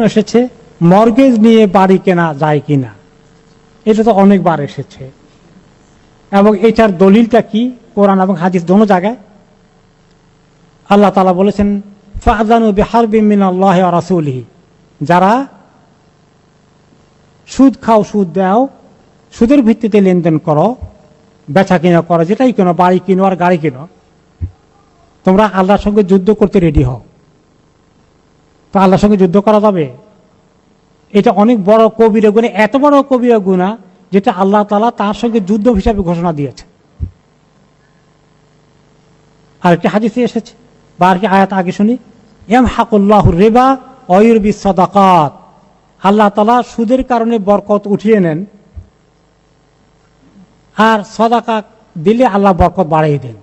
এসেছে, মর্গেজ নিয়ে বাড়ি কেনা যায় কিনা? এটা তো অনেকবার এসেছে। এবং এটার দলিলটা কি? কোরআন এবং হাদিস দোনো জায়গায়? আল্লাহ তালা বলেছেন ফাজানু বিহার বিমিন আল্লাহ রাসুলহি। যারা সুদ খাও, সুদ দাও, সুদের ভিত্তিতে লেনদেন করো, বেচা কিনা করো, যেটাই কেনো, বাড়ি কিনো আর গাড়ি কিনো, তোমরা আল্লাহর সঙ্গে যুদ্ধ করতে রেডি হও। তো আল্লাহর সঙ্গে যুদ্ধ করা যাবে? এটা অনেক বড় কবিরা গুণা, এত বড় কবিরা গুণা যেটা আল্লাহ তালা তার সঙ্গে যুদ্ধ হিসাবে ঘোষণা দিয়েছে। আর একটি এসেছে, বা আর কি আয়াত আগে শুনি এম হাকুল্লাহ রেবা অয়ুরবি সদাকাত। আল্লাহ তালা সুদের কারণে বরকত উঠিয়ে নেন, আর সদাকা দিলে আল্লাহ বরকত বাড়িয়ে দেন।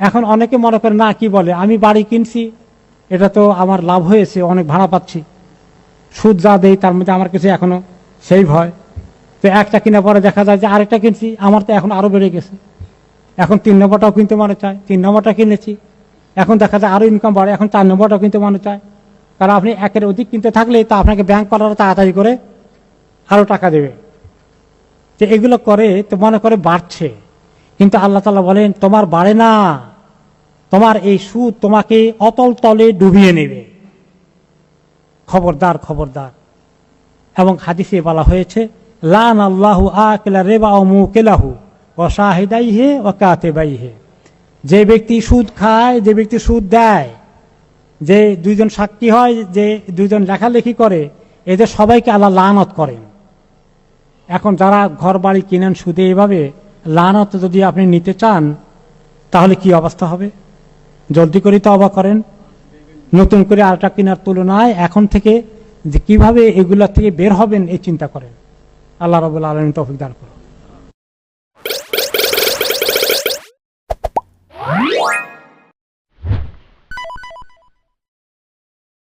এখন অনেকে মনে করে না, কি বলে? আমি বাড়ি কিনছি এটা তো আমার লাভ হয়েছে, অনেক ভাড়া পাচ্ছি। সুদ যা দেই, তার মধ্যে আমার কিছু এখনও সেই ভয় তো একটা কিনা পরে দেখা যায় যে আরেকটা কিনছি, আমার তো এখন আরও বেড়ে গেছে। এখন তিন নম্বরটাও কিনতে মনে চায়, তিন নম্বরটা কিনেছি। এখন দেখা যায় আরও ইনকাম বাড়ে, এখন চার নম্বরটাও কিনতে মনে চায়। কারণ আপনি একের অধিক কিনতে থাকলে তা আপনাকে ব্যাংক করার তাড়াতাড়ি করে আরও টাকা দেবে। যে এগুলো করে, তো মনে করে বাড়ছে। কিন্তু আল্লাহ তালা বলেন, তোমার বাড়ে না। তোমার এই সুদ তোমাকে অতল তলে ডুবিয়ে নেবে। খবরদার খবরদার। এবং হাদিসে বলা হয়েছে লান আল্লাহু আকেলা রেবা ও মু কেলাহু ও শাহিদাই হে ও কাতে বাই হে যে ব্যক্তি সুদ খায়, যে ব্যক্তি সুদ দেয়, যে দুইজন সাক্ষী হয়, যে দুইজন লেখালেখি করে এদের সবাইকে আল্লাহ লানত করেন। এখন যারা ঘর বাড়ি কিনেন সুদে এভাবে, লানত যদি আপনি নিতে চান, তাহলে কি অবস্থা হবে? জলদি করে তো অবাক করেন। নতুন করে আটা কেনার তুলনায় এখন থেকে যে কীভাবে এগুলা থেকে বের হবেন, এই চিন্তা করেন। আল্লাহ রবুল্লা আলম তৌফিক দান করুন।